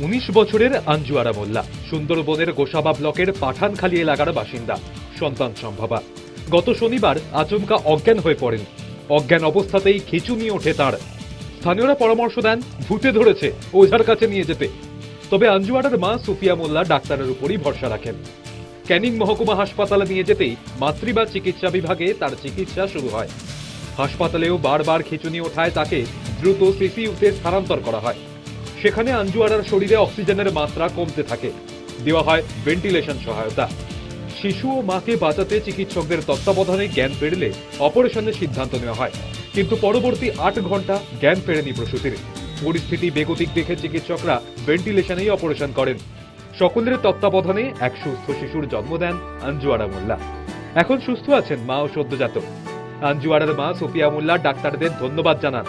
উনিশ বছরের আঞ্জুয়ারা মোল্লা, সুন্দরবনের গোসাবা ব্লকের পাঠানখালী এলাকার বাসিন্দা, সন্তান সম্ভবা। গত শনিবার আচমকা অজ্ঞান হয়ে পড়েন। অজ্ঞান অবস্থাতেই খিচুনি ওঠে তার। স্থানীয়রা পরামর্শ দেন, ভূতে ধরেছে, ওঝার কাছে নিয়ে যেতে। তবে আঞ্জুয়ারার মা সুফিয়া মোল্লা ডাক্তারের উপরই ভরসা রাখেন। ক্যানিং মহকুমা হাসপাতালে নিয়ে যেতেই মাতৃবা চিকিৎসা বিভাগে তার চিকিৎসা শুরু হয়। হাসপাতালেও বারবার খিচুনি ওঠায় তাকে দ্রুত সিসিইউতে স্থানান্তর করা হয়। সেখানে আঞ্জুয়ারার শরীরে অক্সিজেনের মাত্রা কমতে থাকে। দেওয়া হয় ভেন্টিলেশন সহায়তা। শিশু ও মাকে বাঁচাতে চিকিৎসকদের তত্ত্বাবধানে জ্ঞান ফেরলে অপারেশনের সিদ্ধান্ত নেওয়া হয়। কিন্তু পরবর্তী আট ঘণ্টা জ্ঞান ফেরেনি প্রসূতির। পরিস্থিতি বেগতিক দেখে চিকিৎসকরা ভেন্টিলেশনেই অপারেশন করেন। সকলের তত্ত্বাবধানে এক সুস্থ শিশুর জন্ম দেন আঞ্জুয়ারা মোল্লা। এখন সুস্থ আছেন মা ও সদ্যজাত আঞ্জুয়ারার মা সোফিয়া মোল্লা ডাক্তারদের ধন্যবাদ জানান।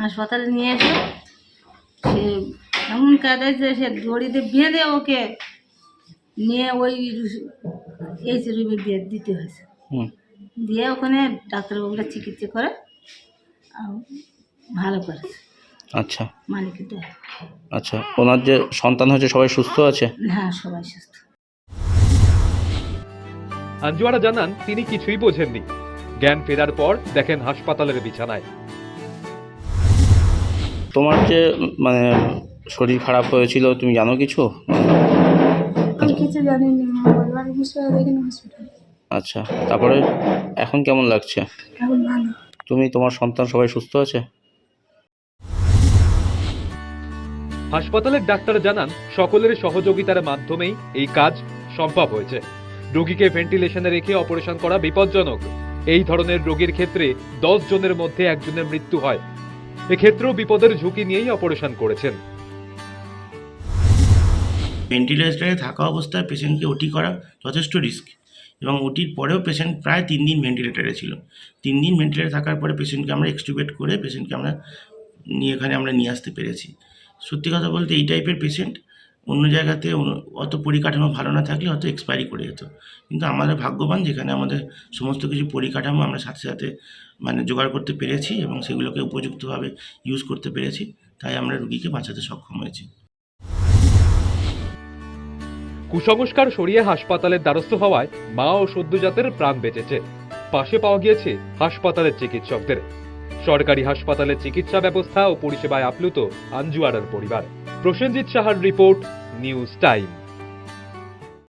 হাসপাতালে নিয়ে এসে। সে এমন কাঁদে যে সে দড়িতে বেঁধে ওকে নিয়ে ওই এইচ রুমে দিয়ে দিতে হয়েছে। হুম। দিয়ে ওখানে ডাক্তারবাবুরা চিকিৎসা করে আর ভালো করেছে। আচ্ছা। মালিকের দেয়। আচ্ছা ওনার যে সন্তান হয়েছে সবাই সুস্থ আছে? হ্যাঁ সবাই সুস্থ। আঞ্জুয়ারা জানান তিনি কিছুই বোঝেননি। জ্ঞান ফেরার পর দেখেন হাসপাতালের বিছানায়। তোমার যে মানে শরীর খারাপ হয়েছিল তুমি জানো কিছু? আমি কিছু জানিনি মা বলবার বিষয়ে দেখেন হসপিটালে আচ্ছা তারপরে এখন কেমন লাগছে? তুমি তোমার সন্তান সবাই সুস্থ আছে? হাসপাতালের ডাক্তার জানান সকলের সহযোগিতার মাধ্যমেই এই কাজ সম্ভব হয়েছে। রোগীকে ভেন্টিলেশনে রেখে অপারেশন করা বিপজ্জনক। এই ধরনের রোগীর ক্ষেত্রে দশ জনের মধ্যে একজনের মৃত্যু হয়। এক্ষেত্রেও বিপদের ঝুঁকি নিয়েই অপারেশন করেছেন। ভেন্টিলেটরে থাকা অবস্থায় পেশেন্টকে ওটি করা যথেষ্ট রিস্ক এবং ওটির পরেও পেশেন্ট প্রায় তিন দিন ভেন্টিলেটরে ছিল। তিন দিন ভেন্টিলেটর থাকার পরে পেশেন্টকে আমরা এক্সটুবেট করে পেশেন্টকে আমরা নিয়ে এখানে আমরা নিয়ে আসতে পেরেছি। সত্যি কথা বলতে এই টাইপের পেশেন্ট অন্য জায়গাতে অত পরিকাঠামো ভালো না থাকলে হয়তো এক্সপায়ারি করে যেত। কিন্তু আমাদের ভাগ্যবান যেখানে আমাদের সমস্ত কিছু পরিকাঠামো আমরা সাথে সাথে মানে জোগাড় করতে পেরেছি এবং সেগুলোকে উপযুক্তভাবে ইউজ করতে পেরেছি, তাই আমরা রুগীকে বাঁচাতে সক্ষম হয়েছি। কুসংস্কার সরিয়ে হাসপাতালের দ্বারস্থ হওয়ায় মা ও সদ্যজাতের প্রাণ বেঁচেছে। পাশে পাওয়া গিয়েছে হাসপাতালের চিকিৎসকদের। সরকারি হাসপাতালের চিকিৎসা ব্যবস্থা ও পরিষেবায় আপ্লুত আঞ্জুয়ারার পরিবার। প্রসেনজিৎ সাহার রিপোর্ট নিউজ টাইম।